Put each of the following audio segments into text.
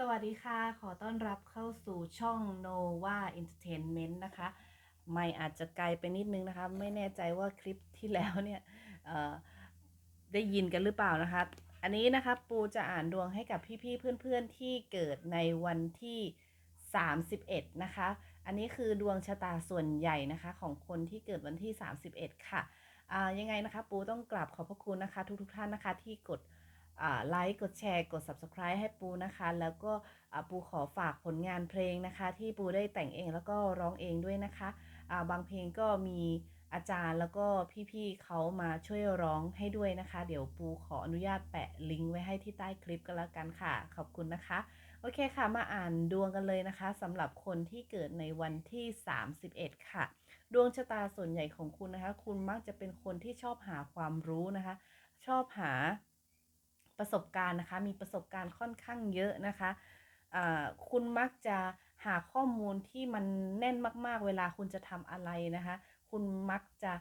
สวัสดีค่ะ ขอต้อนรับเข้าสู่ช่อง Nova Entertainment นะคะ ไม่อาจจะไกลไปนิดนึงนะคะ ไม่แน่ใจว่าคลิปที่แล้วเนี่ยเอ่อได้ยินกันหรือเปล่านะคะ อันนี้นะคะปูจะอ่านดวงให้กับพี่ๆเพื่อนๆที่เกิดในวันที่ 31 นะคะ อันนี้คือดวงชะตาส่วนใหญ่นะคะของคนที่เกิดวันที่ 31 ค่ะอ่ายังไงนะคะ ปูต้องกราบขอบพระคุณนะคะ ทุกๆท่านนะคะที่กด ไลค์กดแชร์กด Subscribe ให้ปูนะคะ แล้วก็ปูขอฝากผลงานเพลงนะคะ ที่ปูได้แต่งเองแล้วก็ร้องเองด้วยนะคะบางเพลงก็มีอาจารย์แล้วก็พี่ๆเขามาช่วยร้องให้ด้วยนะคะ เดี๋ยวปูขออนุญาตแปะลิงก์ไว้ให้ที่ใต้คลิปกันแล้วกันค่ะ ขอบคุณนะคะ โอเคค่ะมาอ่านดวงกันเลยนะคะสำหรับคนที่เกิดในวันที่ 31 ค่ะ ดวงชะตาส่วนใหญ่ของคุณนะคะ คุณมักจะเป็นคนที่ชอบหาความรู้นะคะ ชอบหา ประสบการณ์นะคะ มีประสบการณ์ค่อนข้างเยอะนะคะคุณมักจะหาข้อมูลที่มันแน่นมากๆ เวลาคุณจะทำอะไรนะคะ คุณมักจะ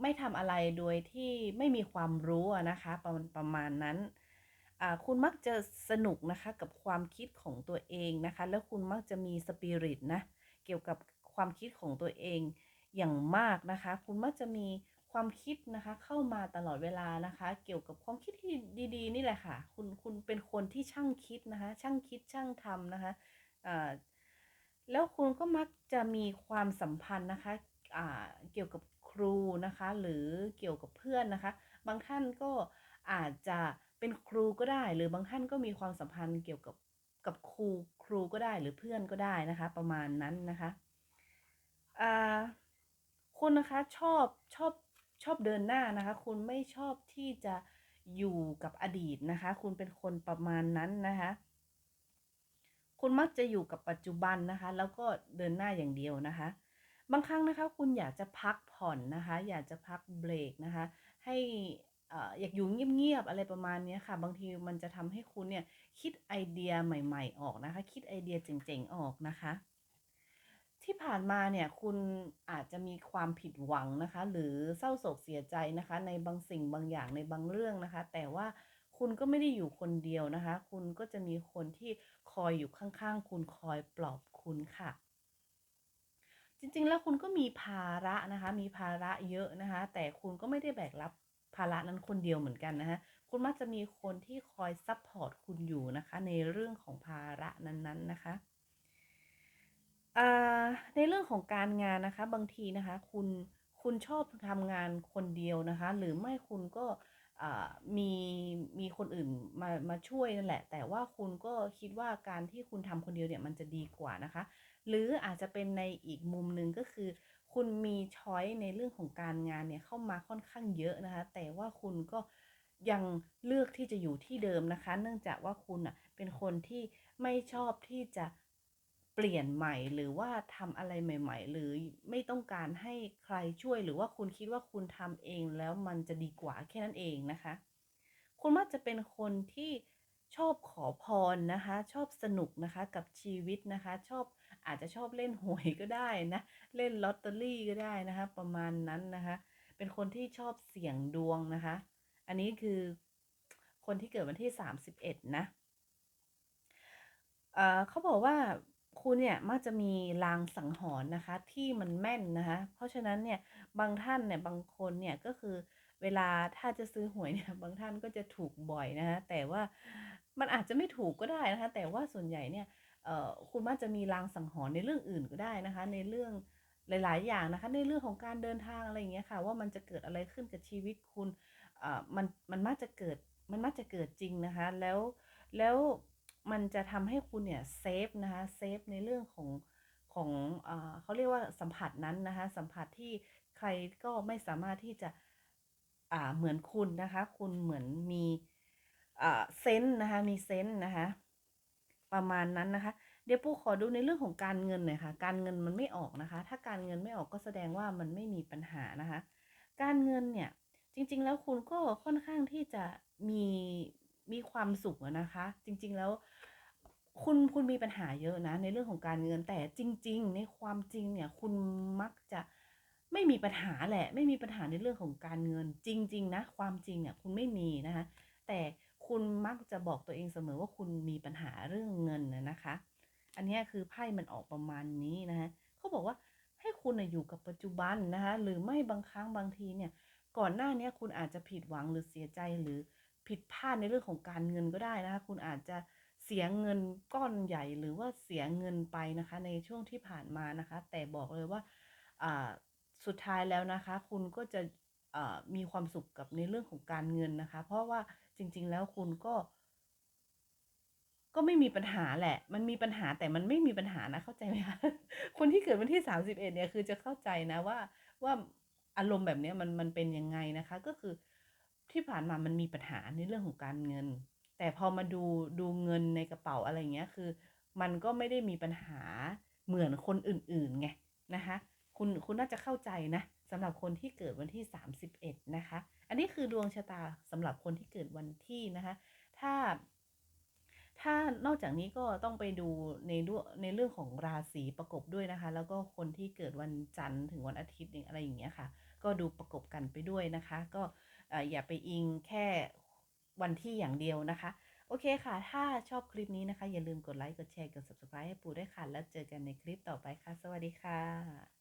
ไม่ทำอะไรโดยที่ไม่มีความรู้นะคะประมาณประมาณนั้น คุณมักจะสนุกนะคะกับความคิดของตัวเองนะคะ แล้วคุณมักจะมีสปิริตนะ เกี่ยวกับความคิดของตัวเองอย่างมากนะคะ คุณมักจะมี ความคิดนะคะเข้ามาตลอดเวลานะคะ เกี่ยวกับความคิดที่ดีๆ นี่แหละค่ะ คุณคุณเป็นคนที่ช่างคิดนะคะ ช่างคิดช่างทำนะคะอ่าแล้วคุณก็มักจะมีความสัมพันธ์นะคะอ่าเกี่ยวกับครูนะคะ หรือเกี่ยวกับเพื่อนนะคะ บางท่านก็อาจจะเป็นครูก็ได้ หรือบางท่านก็มีความสัมพันธ์เกี่ยวกับกับครูครูก็ได้หรือเพื่อนก็ได้นะคะ ประมาณนั้นนะคะอ่าคุณนะคะชอบชอบ ชอบเดินหน้านะคะ คุณไม่ชอบที่จะอยู่กับอดีตนะคะ คุณเป็นคนประมาณนั้นนะคะ คุณมักจะอยู่กับปัจจุบันนะคะ แล้วก็เดินหน้าอย่างเดียวนะคะ บางครั้งนะคะ คุณอยากจะพักผ่อนนะคะ อยากจะพักเบรกนะคะ ให้อ่ออยากอยู่เงียบๆอะไรประมาณนี้ค่ะ บางทีมันจะทำให้คุณเนี่ยคิดไอเดียใหม่ ๆ ออกนะคะ คิดไอเดียเจ๋งๆออกนะคะ ที่ผ่านมาเนี่ยคุณอาจจะมีความผิดหวังนะคะ หรือเศร้าโศกเสียใจนะคะ ในบางสิ่งบางอย่างในบางเรื่องนะคะ แต่ว่าคุณก็ไม่ได้อยู่คนเดียวนะคะ คุณก็จะมีคนที่คอยอยู่ข้างๆ คุณคอยปลอบคุณค่ะ จริงๆแล้วคุณก็มีภาระนะคะ มีภาระเยอะนะคะ แต่คุณก็ไม่ได้แบกรับภาระนั้นคนเดียวเหมือนกันนะคะคุณมักจะมีคนที่คอยซัพพอร์ตคุณอยู่นะคะ ในเรื่องของภาระนั้นๆนะคะ อ่าในเรื่องของการงานนะคะบางทีนะคะคุณคุณชอบทำงานคนเดียวนะคะ หรือไม่คุณก็อ่ามีมีคนอื่นมามาช่วยนั่นแหละ แต่ว่าคุณก็คิดว่าการที่คุณทำคนเดียวเนี่ยมันจะดีกว่านะคะ หรืออาจจะเป็นในอีกมุมหนึ่งก็คือ คุณมีช้อยในเรื่องของการงานเนี่ยเข้ามาค่อนข้างเยอะนะคะ แต่ว่าคุณก็ยังเลือกที่จะอยู่ที่เดิมนะคะ เนื่องจากว่าคุณอะเป็นคนที่ไม่ชอบที่จะ เปลี่ยนใหม่หรือว่าทำอะไรใหม่ ๆ หรือไม่ต้องการให้ใครช่วยหรือว่าคุณคิดว่าคุณทำเองแล้วมันจะดีกว่าแค่นั้นเองนะคะ คุณมักจะเป็นคนที่ชอบขอพรนะคะ ชอบสนุกนะคะกับชีวิตนะคะ ชอบอาจจะชอบเล่นหวยก็ได้นะ เล่นลอตเตอรี่ก็ได้นะคะ ประมาณนั้นนะคะ เป็นคนที่ชอบเสี่ยงดวงนะคะ อันนี้คือคนที่เกิดวันที่ 31 นะเอ่อเขาบอกว่า คุณเนี่ยมักจะมีลางสังหรณ์นะคะที่มันแม่นนะคะ เพราะฉะนั้นเนี่ยบางท่านเนี่ยบางคนเนี่ยก็คือเวลาถ้าจะซื้อหวยเนี่ยบางท่านก็จะถูกบ่อยนะคะแต่ว่ามันอาจจะไม่ถูกก็ได้นะคะ แต่ว่าส่วนใหญ่เนี่ยคุณมักจะมีลางสังหรณ์ในเรื่องอื่นก็ได้นะคะ ในเรื่องหลาย ๆ อย่างนะคะ ในเรื่องของการเดินทางอะไรอย่างเงี้ยค่ะ ว่ามันจะเกิดอะไรขึ้นกับชีวิตคุณมันมันมักจะเกิดมันมักจะเกิดจริงนะคะ แล้วแล้ว มันจะทำให้คุณเนี่ยเซฟนะคะเซฟในเรื่องของของอ่าเขาเรียกว่าสัมผัสนั้นนะคะสัมผัสที่ใครก็ไม่สามารถที่จะอ่าเหมือนคุณนะคะ คุณเหมือนมีอ่าเซนนะคะมีเซนนะคะประมาณนั้นนะคะ เดี๋ยวปูขอดูในเรื่องของการเงินหน่อยค่ะ การเงินมันไม่ออกนะคะ ถ้าการเงินไม่ออกก็แสดงว่ามันไม่มีปัญหานะคะ การเงินเนี่ยจริง ๆ แล้วคุณก็ค่อนข้างที่จะมี มีความสุขนะคะ จริง ๆ แล้ว คุณคุณมีปัญหาเยอะนะ ในเรื่องของการเงินแต่จริง ๆ ในความจริงเนี่ย คุณมักจะไม่มีปัญหาแหละ ไม่มีปัญหาในเรื่องของการเงิน จริง ๆ นะ ความจริงอะคุณไม่มีนะคะ แต่คุณมักจะบอกตัวเองเสมอว่าคุณมีปัญหาเรื่องเงินนะคะ อันนี้คือไพ่มันออกประมาณนี้นะคะเขาบอกว่าให้คุณอยู่กับปัจจุบันนะคะ หรือไม่บางครั้งบางทีเนี่ย ก่อนหน้านี้คุณอาจจะผิดหวังหรือเสียใจหรือ ผิดพลาดในเรื่องของการเงินก็ได้นะคะคุณอาจจะเสียเงินก้อนใหญ่หรือว่าเสียเงินไปนะคะ ในช่วงที่ผ่านมานะคะ แต่บอกเลยว่าสุดท้ายแล้วนะคะ คุณก็จะมีความสุขกับในเรื่องของการเงินนะคะ เพราะว่าจริง ๆ แล้วคุณก็ ก็ไม่มีปัญหาแหละ มันมีปัญหาแต่มันไม่มีปัญหานะเข้าใจไหมคะคนที่เกิดวันที่31เนี่ยคือจะเข้าใจนะว่าว่าอารมณ์แบบนี้มันมันเป็นยังไงนะคะ ก็คือ ที่ผ่านมามันมีปัญหาในเรื่องของการเงิน แต่พอมาดูดูเงินในกระเป๋าอะไรเงี้ยคือ มันก็ไม่ได้มีปัญหาเหมือนคนอื่นๆไงนะคะคุณคุณน่าจะเข้าใจนะสำหรับคนที่เกิดวันที่ 31 นะคะ อันนี้คือดวงชะตาสำหรับคนที่เกิดวันที่นะคะ ถ้า ถ้านอกจากนี้ก็ต้องไปดูในดวในเรื่องของราศีประกบด้วยนะคะ แล้วก็คนที่เกิดวันจันทร์ถึงวันอาทิตย์อะไรอย่างเงี้ยค่ะ ก็ดูประกบกันไปด้วยนะคะ ก็ อย่าไปอิงแค่วันที่อย่างเดียวนะคะ โอเคค่ะ ถ้าชอบคลิปนี้นะคะ อย่าลืมกดไลค์ กดแชร์ กด subscribe ให้ปูด้วยค่ะ แล้วเจอกันในคลิปต่อไปค่ะ สวัสดีค่ะ